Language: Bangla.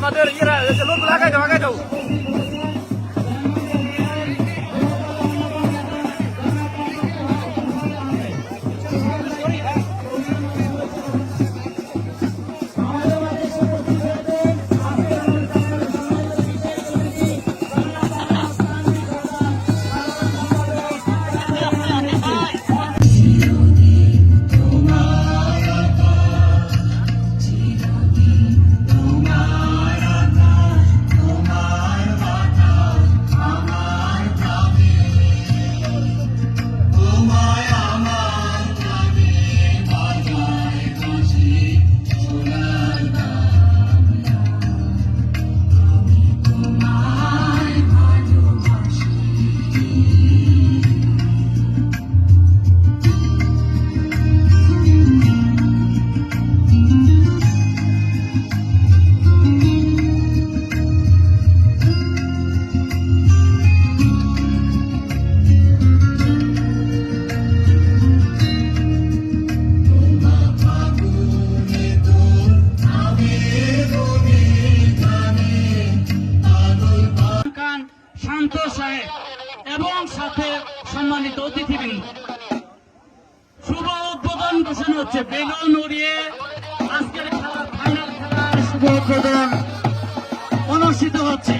আমাদের ইয়েরা লোক লাগাই দাও লাগাই শান্ত সাহেব এবং সাথে সম্মানিত অতিথিবৃন্দ। শুভ উদ্বোধন ঘোষণা হচ্ছে। বেগুন উড়িয়ে আজকের খেলা, ফাইনাল খেলার শুভ উদ্বোধন অনুষ্ঠিত হচ্ছে।